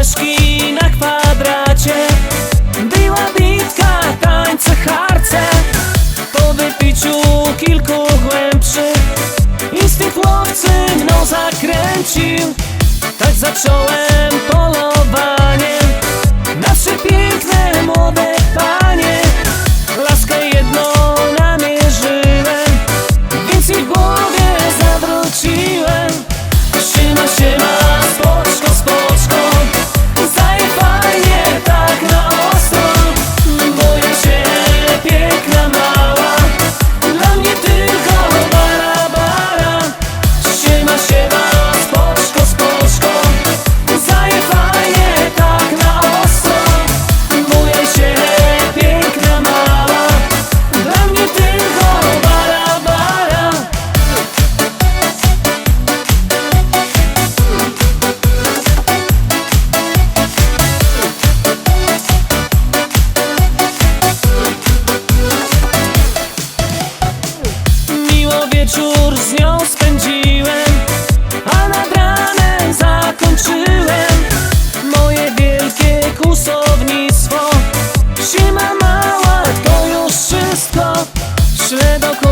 Koleżki na kwadracie. Była bitka, tańce, harce. Po wypiciu kilku głębszych Instynkt łowcy mną zakręcił. Tak zacząłem 知床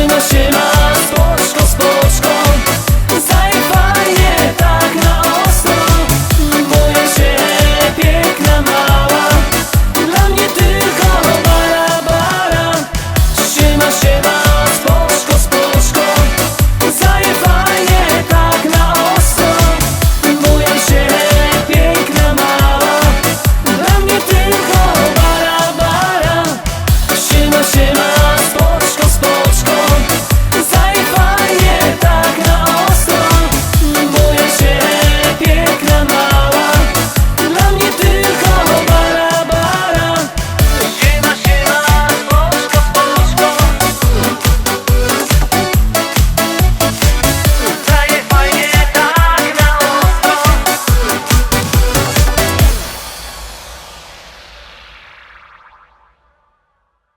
się na siebie